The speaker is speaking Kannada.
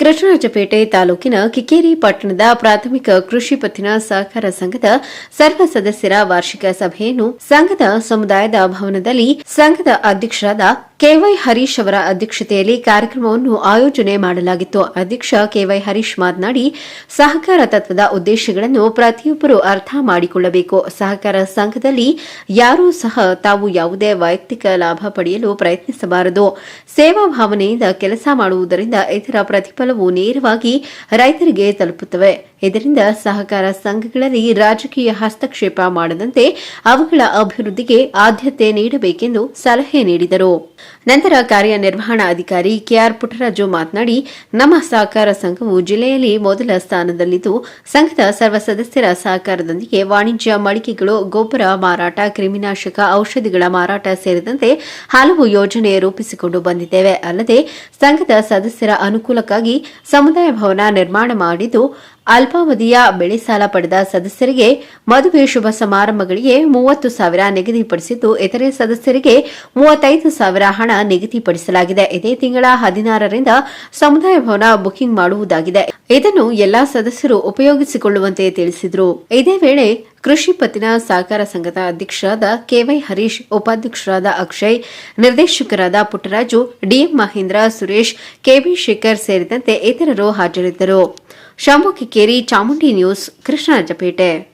ಕೃಷ್ಣರಾಜಪೇಟೆ ತಾಲೂಕಿನ ಕಿಕ್ಕೇರಿ ಪಟ್ಟಣದ ಪ್ರಾಥಮಿಕ ಕೃಷಿ ಪತ್ತಿನ ಸಹಕಾರ ಸಂಘದ ಸರ್ವ ಸದಸ್ಯರ ವಾರ್ಷಿಕ ಸಭೆಯನ್ನು ಸಂಘದ ಸಮುದಾಯದ ಭವನದಲ್ಲಿ ಸಂಘದ ಅಧ್ಯಕ್ಷರಾದ ಕೆವೈ ಹರೀಶ್ ಅವರ ಅಧ್ಯಕ್ಷತೆಯಲ್ಲಿ ಕಾರ್ಯಕ್ರಮವನ್ನು ಆಯೋಜನೆ ಮಾಡಲಾಗಿತ್ತು. ಅಧ್ಯಕ್ಷ ಕೆವೈ ಹರೀಶ್ ಮಾತನಾಡಿ, ಸಹಕಾರ ತತ್ವದ ಉದ್ದೇಶಗಳನ್ನು ಪ್ರತಿಯೊಬ್ಬರು ಅರ್ಥ ಮಾಡಿಕೊಳ್ಳಬೇಕು. ಸಹಕಾರ ಸಂಘದಲ್ಲಿ ಯಾರೂ ಸಹ ತಾವು ಯಾವುದೇ ವೈಯಕ್ತಿಕ ಲಾಭ ಪಡೆಯಲು ಪ್ರಯತ್ನಿಸಬಾರದು. ಸೇವಾ ಭಾವನೆಯಿಂದ ಕೆಲಸ ಮಾಡುವುದರಿಂದ ಇದರ ಪ್ರತಿಫಲವು ನೇರವಾಗಿ ರೈತರಿಗೆ ತಲುಪುತ್ತವೆ. ಇದರಿಂದ ಸಹಕಾರ ಸಂಘಗಳಲ್ಲಿ ರಾಜಕೀಯ ಹಸ್ತಕ್ಷೇಪ ಮಾಡದಂತೆ ಅವುಗಳ ಅಭಿವೃದ್ಧಿಗೆ ಆದ್ಯತೆ ನೀಡಬೇಕೆಂದು ಸಲಹೆ ನೀಡಿದರು. ನಂತರ ಕಾರ್ಯನಿರ್ವಹಣಾಧಿಕಾರಿ ಕೆಆರ್ ಪುಟ್ಟರಾಜು ಮಾತನಾಡಿ, ನಮ್ಮ ಸಹಕಾರ ಸಂಘವು ಜಿಲ್ಲೆಯಲ್ಲಿ ಮೊದಲ ಸ್ಥಾನದಲ್ಲಿದ್ದು, ಸಂಘದ ಸರ್ವ ಸದಸ್ಯರ ಸಹಕಾರದೊಂದಿಗೆ ವಾಣಿಜ್ಯ ಮಳಿಗೆಗಳು ಗೊಬ್ಬರ ಮಾರಾಟ, ಕ್ರಿಮಿನಾಶಕ ಔಷಧಿಗಳ ಮಾರಾಟ ಸೇರಿದಂತೆ ಹಲವು ಯೋಜನೆ ರೂಪಿಸಿಕೊಂಡು ಬಂದಿದ್ದೇವೆ. ಅಲ್ಲದೆ, ಸಂಘದ ಸದಸ್ಯರ ಅನುಕೂಲಕ್ಕಾಗಿ ಸಮುದಾಯ ಭವನ ನಿರ್ಮಾಣ ಮಾಡಿದ್ದು ಅಲ್ಪಾವಧಿಯ ಬೆಳೆ ಸಾಲ ಪಡೆದ ಸದಸ್ಯರಿಗೆ ಮದುವೆ ಶುಭ ಸಮಾರಂಭಗಳಿಗೆ ಮೂವತ್ತು ಸಾವಿರ ನಿಗದಿಪಡಿಸಿದ್ದು, ಇತರೆ ಸದಸ್ಯರಿಗೆ ಮೂವತ್ತೈದು ಸಾವಿರ ಹಣ ನಿಗದಿಪಡಿಸಲಾಗಿದೆ. ಇದೇ ತಿಂಗಳ ಹದಿನಾರರಿಂದ ಸಮುದಾಯ ಭವನ ಬುಕಿಂಗ್ ಮಾಡುವುದಾಗಿದೆ. ಇದನ್ನು ಎಲ್ಲಾ ಸದಸ್ಯರು ಉಪಯೋಗಿಸಿಕೊಳ್ಳುವಂತೆ ತಿಳಿಸಿದರು. ಇದೇ ವೇಳೆ ಕೃಷಿ ಪತ್ತಿನ ಸಹಕಾರ ಸಂಘದ ಅಧ್ಯಕ್ಷರಾದ ಕೆವೈ ಹರೀಶ್, ಉಪಾಧ್ಯಕ್ಷರಾದ ಅಕ್ಷಯ್, ನಿರ್ದೇಶಕರಾದ ಪುಟ್ಟರಾಜು, ಡಿಎಂ ಮಹೇಂದ್ರ, ಸುರೇಶ್, ಕೆವಿ ಶೇಖರ್ ಸೇರಿದಂತೆ ಇತರರು ಹಾಜರಿದ್ದರು. ಶಾಮುಕಿಕೇರಿ ಚಾಮುಂಡಿ ನ್ಯೂಸ್, ಕೃಷ್ಣರಾಜಪೇಟೆ.